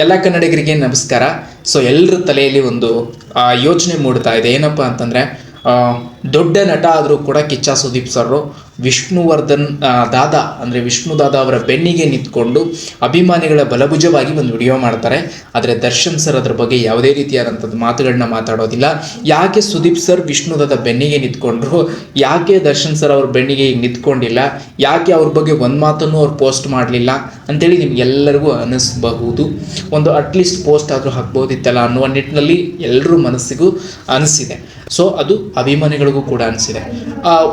ಎಲ್ಲ ಕನ್ನಡಿಗರಿಗೆ ನಮಸ್ಕಾರ. ಸೊ ಎಲ್ಲರ ತಲೆಯಲ್ಲಿ ಒಂದು ಯೋಚನೆ ಮೂಡ್ತಾ ಇದೆ. ಏನಪ್ಪ ಅಂತಂದರೆ ದೊಡ್ಡ ನಟ ಆದರೂ ಕೂಡ ಕಿಚ್ಚ ಸುದೀಪ್ ಸರ್ ವಿಷ್ಣುವರ್ಧನ್ ದಾದ, ಅಂದರೆ ವಿಷ್ಣು ದಾದಾ ಅವರ ಬೆನ್ನಿಗೆ ನಿಂತ್ಕೊಂಡು ಅಭಿಮಾನಿಗಳ ಬಲಭುಜವಾಗಿ ಒಂದು ವಿಡಿಯೋ ಮಾಡ್ತಾರೆ. ಆದರೆ ದರ್ಶನ್ ಸರ್ ಅದರ ಬಗ್ಗೆ ಯಾವುದೇ ರೀತಿಯಾದಂಥದ್ದು ಮಾತುಗಳನ್ನ ಮಾತಾಡೋದಿಲ್ಲ. ಯಾಕೆ ಸುದೀಪ್ ಸರ್ ವಿಷ್ಣು ದಾದಾ ಬೆನ್ನಿಗೆ ನಿಂತ್ಕೊಂಡ್ರು? ಯಾಕೆ ದರ್ಶನ್ ಸರ್ ಅವ್ರ ಬೆನ್ನಿಗೆ ಈಗ ನಿಂತ್ಕೊಂಡಿಲ್ಲ? ಯಾಕೆ ಅವ್ರ ಬಗ್ಗೆ ಒಂದು ಮಾತನ್ನು ಅವ್ರು ಪೋಸ್ಟ್ ಮಾಡಲಿಲ್ಲ? ಅಂತೇಳಿ ನಿಮಗೆಲ್ಲರಿಗೂ ಅನಿಸ್ಬಹುದು. ಒಂದು ಅಟ್ಲೀಸ್ಟ್ ಪೋಸ್ಟ್ ಆದರೂ ಹಾಕ್ಬೋದಿತ್ತಲ್ಲ ಅನ್ನುವ ನಿಟ್ಟಿನಲ್ಲಿ ಎಲ್ಲರೂ ಮನಸ್ಸಿಗೂ ಅನಿಸಿದೆ. ಸೊ ಅದು ಅಭಿಮಾನಿಗಳಿಗೂ ಕೂಡ ಅನಿಸಿದೆ.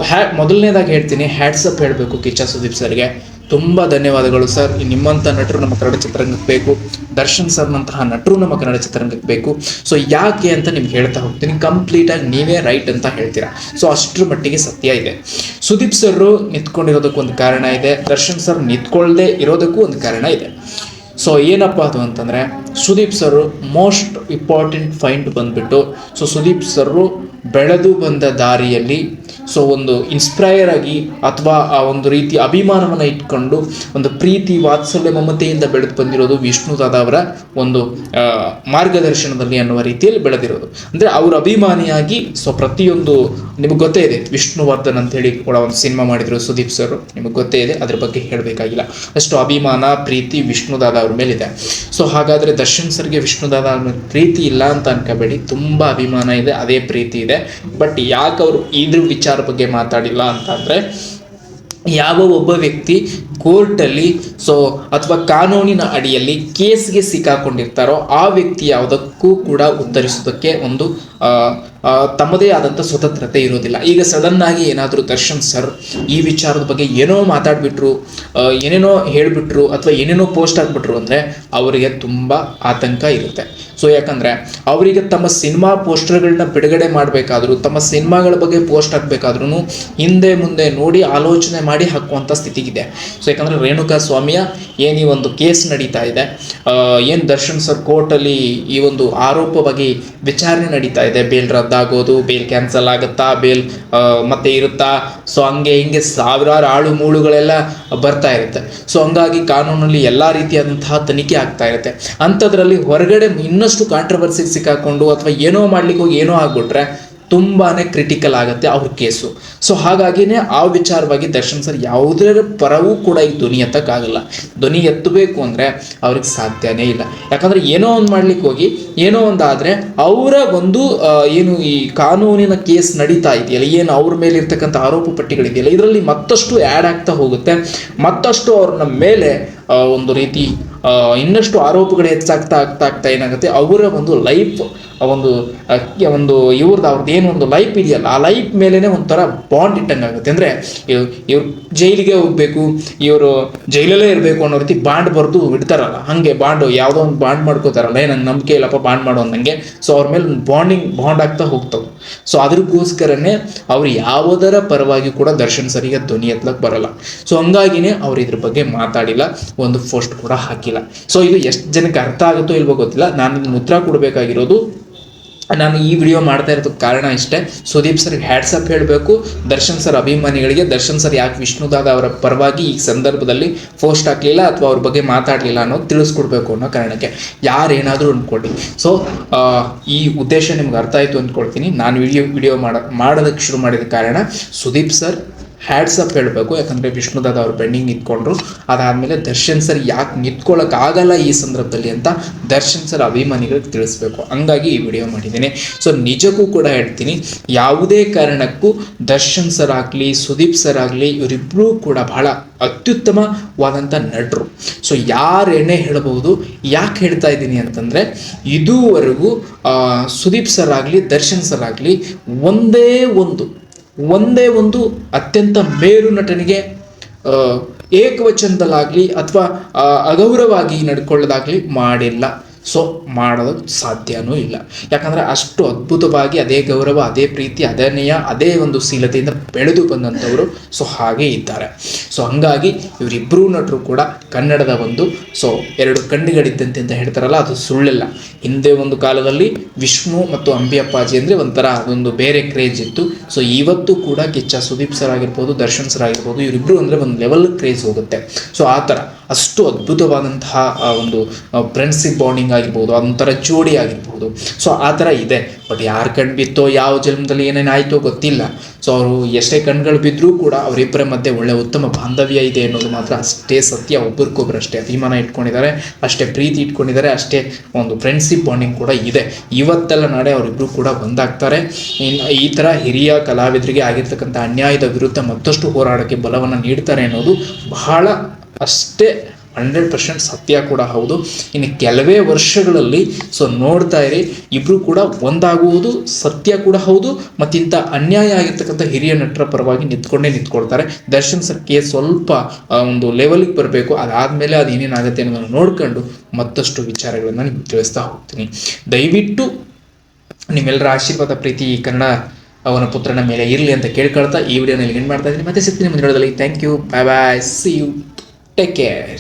ಹ್ಯಾ ಮೊದಲನೇದಾಗಿ ಹೇಳ್ತೀನಿ. ಹ್ಯಾಟ್ಸಪ್ ಹೇಳಬೇಕು ಕಿಚ್ಚ ಸುದೀಪ್ ಸರ್ಗೆ. ತುಂಬ ಧನ್ಯವಾದಗಳು ಸರ್. ನಿಮ್ಮಂಥ ನಟರು ನಮ್ಮ ಕನ್ನಡ ಚಿತ್ರರಂಗಕ್ಕೆ ಬೇಕು. ದರ್ಶನ್ ಸರ್ನಂತಹ ನಟರು ನಮ್ಮ ಕನ್ನಡ ಚಿತ್ರರಂಗಕ್ಕೆ ಬೇಕು. ಸೊ ಯಾಕೆ ಅಂತ ನಿಮ್ಗೆ ಹೇಳ್ತಾ ಹೋಗ್ತೀನಿ. ಕಂಪ್ಲೀಟಾಗಿ ನೀವೇ ರೈಟ್ ಅಂತ ಹೇಳ್ತೀರಾ. ಸೊ ಅಷ್ಟರ ಮಟ್ಟಿಗೆ ಸತ್ಯ ಇದೆ. ಸುದೀಪ್ ಸರ್ ನಿಂತ್ಕೊಂಡಿರೋದಕ್ಕೂ ಒಂದು ಕಾರಣ ಇದೆ. ದರ್ಶನ್ ಸರ್ ನಿಂತ್ಕೊಳ್ಳದೆ ಇರೋದಕ್ಕೂ ಒಂದು ಕಾರಣ ಇದೆ. ಸೊ ಏನಪ್ಪ ಅದು ಅಂತಂದರೆ, Sudeep sir most important find ಬಂದ್ಬಿಟ್ಟು ಸೊ ಸುದೀಪ್ ಸರ್ ಬೆಳೆದು ಬಂದ ದಾರಿಯಲ್ಲಿ ಸೊ ಒಂದು ಇನ್ಸ್ಪೈರ್ ಆಗಿ ಅಥವಾ ಆ ಒಂದು ರೀತಿ ಅಭಿಮಾನವನ್ನು ಇಟ್ಕೊಂಡು ಒಂದು ಪ್ರೀತಿ, ವಾತ್ಸಲ್ಯ, ಮಮತೆಯಿಂದ ಬೆಳೆದು ಬಂದಿರೋದು ವಿಷ್ಣು ದಾದ ಅವರ ಒಂದು ಮಾರ್ಗದರ್ಶನದಲ್ಲಿ ಅನ್ನುವ ರೀತಿಯಲ್ಲಿ ಬೆಳೆದಿರೋದು. ಅಂದರೆ ಅವರು ಅಭಿಮಾನಿಯಾಗಿ ಸೊ ಪ್ರತಿಯೊಂದು ನಿಮಗೆ ಗೊತ್ತೇ ಇದೆ, ವಿಷ್ಣುವರ್ಧನ್ ಅಂತ ಹೇಳಿ ಕೂಡ ಒಂದು ಸಿನಿಮಾ ಮಾಡಿದ್ರು ಸುದೀಪ್ ಸರ್. ನಿಮಗೆ ಗೊತ್ತೇ ಇದೆ, ಅದ್ರ ಬಗ್ಗೆ ಹೇಳಬೇಕಾಗಿಲ್ಲ. ಅಷ್ಟು ಅಭಿಮಾನ, ಪ್ರೀತಿ ವಿಷ್ಣು ದಾದ ಅವ್ರ ಮೇಲಿದೆ. ಸೊ ಹಾಗಾದರೆ ದರ್ಶನ್ ಸರ್ಗೆ ವಿಷ್ಣು ದಾದ ಪ್ರೀತಿ ಇಲ್ಲ ಅಂತ ಅನ್ಕೋಬೇಡಿ. ತುಂಬ ಅಭಿಮಾನ ಇದೆ, ಅದೇ ಪ್ರೀತಿ ಇದೆ. ಬಟ್ ಯಾಕೆ ಅವರು ಇದ್ರ ವಿಚಾರ ಬಗ್ಗೆ ಮಾತಾಡಿಲ್ಲ ಅಂತ ಅಂದರೆ ಯಾವ ಒಬ್ಬ ವ್ಯಕ್ತಿ ಕೋರ್ಟಲ್ಲಿ ಸೊ ಅಥವಾ ಕಾನೂನಿನ ಅಡಿಯಲ್ಲಿ ಕೇಸ್ಗೆ ಸಿಕ್ಕಾಕೊಂಡಿರ್ತಾರೋ, ಆ ವ್ಯಕ್ತಿ ಯಾವುದಕ್ಕೂ ಕೂಡ ಉತ್ತರಿಸೋದಕ್ಕೆ ಒಂದು ತಮ್ಮದೇ ಆದಂಥ ಸ್ವತಂತ್ರತೆ ಇರೋದಿಲ್ಲ ಈಗ ಸಡನ್ ಆಗಿ ಏನಾದರೂ ದರ್ಶನ್ ಸರ್ ಈ ವಿಚಾರದ ಬಗ್ಗೆ ಏನೋ ಮಾತಾಡಿಬಿಟ್ರು ಏನೇನೋ ಹೇಳಿಬಿಟ್ರು ಅಥವಾ ಏನೇನೋ ಪೋಸ್ಟ್ ಹಾಕ್ಬಿಟ್ರು ಅಂದರೆ ಅವರಿಗೆ ತುಂಬ ಆತಂಕ ಇರುತ್ತೆ. ಸೊ ಯಾಕಂದರೆ ಅವರಿಗೆ ತಮ್ಮ ಸಿನಿಮಾ ಪೋಸ್ಟರ್ಗಳನ್ನ ಬಿಡುಗಡೆ ಮಾಡಬೇಕಾದ್ರೂ, ತಮ್ಮ ಸಿನಿಮಾಗಳ ಬಗ್ಗೆ ಪೋಸ್ಟ್ ಹಾಕಬೇಕಾದ್ರೂ ಹಿಂದೆ ಮುಂದೆ ನೋಡಿ ಆಲೋಚನೆ ಮಾಡಿ ಹಾಕುವಂಥ ಸ್ಥಿತಿಗಿದೆ. ಸೊ ಯಾಕಂದರೆ ರೇಣುಕಾ ಸ್ವಾಮಿಯ ಏನು ಈ ಒಂದು ಕೇಸ್ ನಡೀತಾ ಇದೆ ಏನು ದರ್ಶನ್ ಸರ್ ಕೋರ್ಟಲ್ಲಿ ಈ ಒಂದು ಆರೋಪವಾಗಿ ವಿಚಾರಣೆ ನಡೀತಾ ಇದೆ. ಬೇಲ್ ರದ್ದಾಗೋದು, ಬೇಲ್ ಕ್ಯಾನ್ಸಲ್ ಆಗುತ್ತಾ, ಬೇಲ್ ಮತ್ತೆ ಇರುತ್ತಾ? ಸೊ ಹಂಗೆ ಹಿಂಗೆ ಸಾವಿರಾರು ಆಳು ಮೂಳುಗಳೆಲ್ಲ ಬರ್ತಾ ಇರುತ್ತೆ. ಸೊ ಹಂಗಾಗಿ ಕಾನೂನಲ್ಲಿ ಎಲ್ಲ ರೀತಿಯಾದಂತಹ ತನಿಖೆ ಆಗ್ತಾ ಇರುತ್ತೆ. ಅಂಥದ್ರಲ್ಲಿ ಹೊರಗಡೆ ಇನ್ನಷ್ಟು ಕಾಂಟ್ರವರ್ಸಿಗೆ ಸಿಕ್ಕಾಕೊಂಡು ಅಥವಾ ಏನೋ ಮಾಡ್ಲಿಕ್ಕೆ ಹೋಗಿ ಏನೋ ಆಗ್ಬಿಟ್ರೆ ತುಂಬಾ ಕ್ರಿಟಿಕಲ್ ಆಗುತ್ತೆ ಅವ್ರ ಕೇಸು ಸೊ ಹಾಗಾಗಿನೇ ಆ ವಿಚಾರವಾಗಿ ದರ್ಶನ್ ಸರ್ ಯಾವುದರ ಪರವೂ ಕೂಡ ಈ ಧ್ವನಿ ಎತ್ತಕ್ಕಾಗಲ್ಲ. ಧ್ವನಿ ಎತ್ತಬೇಕು ಅಂದರೆ ಅವ್ರಿಗೆ ಸಾಧ್ಯನೇ ಇಲ್ಲ. ಯಾಕಂದರೆ ಏನೋ ಒಂದು ಮಾಡ್ಲಿಕ್ಕೆ ಹೋಗಿ, ಏನೋ ಒಂದು ಆದರೆ ಅವರ ಒಂದು ಏನು ಈ ಕಾನೂನಿನ ಕೇಸ್ ನಡೀತಾ ಇದೆಯಲ್ಲ, ಏನು ಅವ್ರ ಮೇಲೆ ಇರ್ತಕ್ಕಂಥ ಆರೋಪ ಪಟ್ಟಿಗಳಿದೆಯಲ್ಲ, ಇದರಲ್ಲಿ ಮತ್ತಷ್ಟು ಆ್ಯಡ್ ಆಗ್ತಾ ಹೋಗುತ್ತೆ. ಮತ್ತಷ್ಟು ಅವ್ರನ್ನ ಮೇಲೆ ಒಂದು ರೀತಿ ಇನ್ನಷ್ಟು ಆರೋಪಗಳು ಹೆಚ್ಚಾಗ್ತಾ ಆಗ್ತಾ ಆಗ್ತಾ ಏನಾಗುತ್ತೆ? ಅವರ ಒಂದು ಲೈಫ್ ಒಂದು ಒಂದು ಇವ್ರದ್ದು ಅವ್ರದ್ದು ಏನು ಒಂದು ಲೈಫ್ ಇದೆಯಲ್ಲ, ಆ ಲೈಫ್ ಮೇಲೇ ಒಂಥರ ಬಾಂಡ್ ಇಟ್ಟಂಗೆ ಆಗುತ್ತೆ. ಅಂದರೆ ಇವ್ರು ಜೈಲಿಗೆ ಹೋಗ್ಬೇಕು, ಇವರು ಜೈಲಲ್ಲೇ ಇರಬೇಕು ಅನ್ನೋ ರೀತಿ ಬಾಂಡ್ ಬರೆದು ಇಡ್ತಾರಲ್ಲ, ಹಾಗೆ ಬಾಂಡ್, ಯಾವುದೋ ಒಂದು ಬಾಂಡ್ ಮಾಡ್ಕೋತಾರಲ್ಲ, ಏ, ನಂಗೆ ನಂಬಿಕೆ ಇಲ್ಲಪ್ಪ ಬಾಂಡ್ ಮಾಡೋ ಅಂದಂಗೆ, ಸೊ ಅವ್ರ ಮೇಲೆ ಒಂದು ಬಾಂಡಿಂಗ್, ಬಾಂಡ್ ಆಗ್ತಾ ಹೋಗ್ತವೆ. ಸೊ ಅದಕ್ಕೋಸ್ಕರನೇ ಅವ್ರು ಯಾವುದರ ಪರವಾಗಿ ಕೂಡ ದರ್ಶನ್ ಸರಿಗೆ ಧ್ವನಿ ಎತ್ತಲಕ್ಕೆ ಬರಲ್ಲ. ಸೊ ಹಂಗಾಗಿನೇ ಅವ್ರು ಇದ್ರ ಬಗ್ಗೆ ಮಾತಾಡಿಲ್ಲ, ಒಂದು ಪೋಸ್ಟ್ ಕೂಡ ಹಾಕಿಲ್ಲ. ಸೊ ಇದು ಎಷ್ಟು ಜನಕ್ಕೆ ಅರ್ಥ ಆಗುತ್ತೋ ಇಲ್ವೋ ಗೊತ್ತಿಲ್ಲ. ನಾನು ಉತ್ತರ ಕೊಡಬೇಕಾಗಿರೋದು, ನಾನು ಈ ವಿಡಿಯೋ ಮಾಡ್ತಾ ಇರೋದಕ್ಕೆ ಕಾರಣ ಇಷ್ಟೇ. ಸುದೀಪ್ ಸರ್ಗೆ ಹ್ಯಾಟ್ಸಪ್ ಹೇಳಬೇಕು. ದರ್ಶನ್ ಸರ್ ಅಭಿಮಾನಿಗಳಿಗೆ, ದರ್ಶನ್ ಸರ್ ಯಾಕೆ ವಿಷ್ಣುದಾದ ಅವರ ಪರವಾಗಿ ಈ ಸಂದರ್ಭದಲ್ಲಿ ಪೋಸ್ಟ್ ಹಾಕಲಿಲ್ಲ ಅಥವಾ ಅವ್ರ ಬಗ್ಗೆ ಮಾತಾಡಲಿಲ್ಲ ಅನ್ನೋದು ತಿಳಿಸ್ಕೊಡ್ಬೇಕು ಅನ್ನೋ ಕಾರಣಕ್ಕೆ. ಯಾರೇನಾದರೂ ಅಂದ್ಕೊಳ್ಳಿ ಸೊ ಈ ಉದ್ದೇಶ ನಿಮ್ಗೆ ಅರ್ಥ ಆಯಿತು ಅಂದ್ಕೊಳ್ತೀನಿ. ನಾನು ವಿಡಿಯೋ ವಿಡಿಯೋ ಮಾಡ, ಮಾಡೋದಕ್ಕೆ ಶುರು ಮಾಡಿದ ಕಾರಣ ಸುದೀಪ್ ಸರ್ ಹ್ಯಾಟ್ಸಪ್ ಹೇಳಬೇಕು, ಯಾಕಂದರೆ ವಿಷ್ಣುದಾದ ಅವರು ಪೆಂಡಿಂಗ್ ನಿಂತ್ಕೊಂಡ್ರು. ಅದಾದಮೇಲೆ ದರ್ಶನ್ ಸರ್ ಯಾಕೆ ನಿಂತ್ಕೊಳ್ಳೋಕ್ಕಾಗಲ್ಲ ಈ ಸಂದರ್ಭದಲ್ಲಿ ಅಂತ ದರ್ಶನ್ ಸರ್ ಅಭಿಮಾನಿಗಳಿಗೆ ತಿಳಿಸ್ಬೇಕು. ಹಂಗಾಗಿ ಈ ವಿಡಿಯೋ ಮಾಡಿದ್ದೀನಿ. ಸೊ ನಿಜಕ್ಕೂ ಕೂಡ ಹೇಳ್ತೀನಿ, ಯಾವುದೇ ಕಾರಣಕ್ಕೂ ದರ್ಶನ್ ಸರ್ ಆಗಲಿ, ಸುದೀಪ್ ಸರ್ ಆಗಲಿ ಇವರಿಬ್ಬರೂ ಕೂಡ ಬಹಳ ಅತ್ಯುತ್ತಮವಾದಂಥ ನಟರು. ಸೊ ಯಾರೇನೇ ಹೇಳಬಹುದು ಯಾಕೆ ಹೇಳ್ತಾ ಇದ್ದೀನಿ ಅಂತಂದರೆ, ಇದುವರೆಗೂ ಸುದೀಪ್ ಸರ್ ಆಗಲಿ, ದರ್ಶನ್ ಸರ್ ಆಗಲಿ, ಒಂದೇ ಒಂದು ಒಂದೇ ಒಂದು ಅತ್ಯಂತ ಮೇರು ನಟನಿಗೆ ಏಕವಚನದಲ್ಲಾಗಲಿ ಅಥವಾ ಅಗೌರವಾಗಿ ನಡ್ಕೊಳ್ಳೋದಾಗಲಿ ಮಾಡಿಲ್ಲ. ಸೊ ಮಾಡೋದಕ್ಕೆ ಸಾಧ್ಯನೂ ಇಲ್ಲ. ಯಾಕಂದರೆ ಅಷ್ಟು ಅದ್ಭುತವಾಗಿ, ಅದೇ ಗೌರವ, ಅದೇ ಪ್ರೀತಿ, ಅದೇ ನಯ ಅದೇ ಒಂದು ಶೀಲತೆಯಿಂದ ಬೆಳೆದು ಬಂದಂಥವರು ಸೊ ಹಾಗೆ ಇದ್ದಾರೆ. ಸೊ ಹಂಗಾಗಿ ಇವರಿಬ್ಬರೂ ನಟರು ಕೂಡ ಕನ್ನಡದ ಒಂದು, ಸೊ ಎರಡು ಕಣ್ಣುಗಳಿದ್ದಂತೆ ಅಂತ ಹೇಳ್ತಾರಲ್ಲ, ಅದು ಸುಳ್ಳಿಲ್ಲ. ಹಿಂದೆ ಒಂದು ಕಾಲದಲ್ಲಿ ವಿಷ್ಣು ಮತ್ತು ಅಂಬಿಯಪ್ಪಾಜಿ ಅಂದರೆ ಒಂಥರ ಅದೊಂದು ಬೇರೆ ಕ್ರೇಜ್ ಇತ್ತು. ಸೊ ಇವತ್ತು ಕೂಡ ಕಿಚ್ಚ ಸುದೀಪ್ ಸರ್ ಆಗಿರ್ಬೋದು, ದರ್ಶನ್ ಸರ್ ಆಗಿರ್ಬೋದು ಇವರಿಬ್ಬರು ಅಂದರೆ ಒಂದು ಲೆವೆಲ್ ಕ್ರೇಜ್ ಹೋಗುತ್ತೆ. ಸೊ ಆ ಥರ. ಅಷ್ಟು ಅದ್ಭುತವಾದಂತಹ, ಆ, ಒಂದು ಫ್ರೆಂಡ್ಸಿಪ್ ಬಾಂಡಿಂಗ್ ಆಗಿರ್ಬೋದು, ಅದೊಂಥರ ಜೋಡಿ ಆಗಿರ್ಬೋದು. ಸೊ ಆ ಥರ ಇದೆ. ಬಟ್ ಯಾರು ಕಣ್ಣು ಬಿತ್ತೋ, ಯಾವ ಜನ್ಮದಲ್ಲಿ ಏನೇನು ಆಯಿತೋ ಗೊತ್ತಿಲ್ಲ. ಸೊ ಅವರು ಎಷ್ಟೇ ಕಣ್ಗಳು ಬಿದ್ದರೂ ಕೂಡ ಅವರಿಬ್ಬರ ಮಧ್ಯೆ ಒಳ್ಳೆ ಉತ್ತಮ ಬಾಂಧವ್ಯ ಇದೆ ಅನ್ನೋದು ಮಾತ್ರ ಅಷ್ಟೇ ಸತ್ಯ. ಒಬ್ಬರಿಗೊಬ್ರು ಅಷ್ಟೇ ಅಭಿಮಾನ ಇಟ್ಕೊಂಡಿದ್ದಾರೆ, ಅಷ್ಟೇ ಪ್ರೀತಿ ಇಟ್ಕೊಂಡಿದ್ದಾರೆ, ಅಷ್ಟೇ ಒಂದು ಫ್ರೆಂಡ್ಸಿಪ್ ಬಾಂಡಿಂಗ್ ಕೂಡ ಇದೆ. ಇವತ್ತೆಲ್ಲ ನಾಳೆ ಅವರಿಬ್ಬರು ಕೂಡ ಒಂದಾಗ್ತಾರೆ. ಈ ಥರ ಹಿರಿಯ ಕಲಾವಿದರಿಗೆ ಆಗಿರ್ತಕ್ಕಂಥ ಅನ್ಯಾಯದ ವಿರುದ್ಧ ಮತ್ತಷ್ಟು ಹೋರಾಡೋಕ್ಕೆ ಬಲವನ್ನು ನೀಡ್ತಾರೆ ಅನ್ನೋದು ಬಹಳ ಅಷ್ಟೇ ಹಂಡ್ರೆಡ್ ಪರ್ಸೆಂಟ್ ಸತ್ಯ ಕೂಡ ಹೌದು. ಇನ್ನು ಕೆಲವೇ ವರ್ಷಗಳಲ್ಲಿ ಸೊ ನೋಡ್ತಾ ಇರಿ ಇಬ್ಬರು ಕೂಡ ಒಂದಾಗುವುದು, ಸತ್ಯ ಕೂಡ ಹೌದು ಮತ್ತಿಂಥ ಅನ್ಯಾಯ ಆಗಿರ್ತಕ್ಕಂಥ ಹಿರಿಯ ನಟರ ಪರವಾಗಿ ನಿಂತ್ಕೊಂಡೇ ನಿಂತ್ಕೊಳ್ತಾರೆ. ದರ್ಶನ್ ಸರ್ ಕೇಸ್ ಸ್ವಲ್ಪ ಒಂದು ಲೆವೆಲ್ಗೆ ಬರಬೇಕು, ಅದಾದಮೇಲೆ ಅದು ಏನೇನಾಗುತ್ತೆ ಅನ್ನೋದನ್ನು ನೋಡ್ಕೊಂಡು ಮತ್ತಷ್ಟು ವಿಚಾರಗಳನ್ನು ನಿಮ್ಗೆ ತಿಳಿಸ್ತಾ ಹೋಗ್ತೀನಿ. ದಯವಿಟ್ಟು ನಿಮ್ಮೆಲ್ಲರ ಆಶೀರ್ವಾದ, ಪ್ರೀತಿ ಈ ಕನ್ನಡ, ಅವನ ಪುತ್ರನ ಮೇಲೆ ಇರಲಿ ಅಂತ ಕೇಳ್ಕೊಳ್ತಾ ಈ ವಿಡಿಯೋನಲ್ಲಿ ಏನು ಮಾಡ್ತಾ ಇದ್ದೀನಿ. ಮತ್ತೆ ಸಿಗ್ತೀನಿ ಮುಂದಿನ thank you bye bye see you Take care.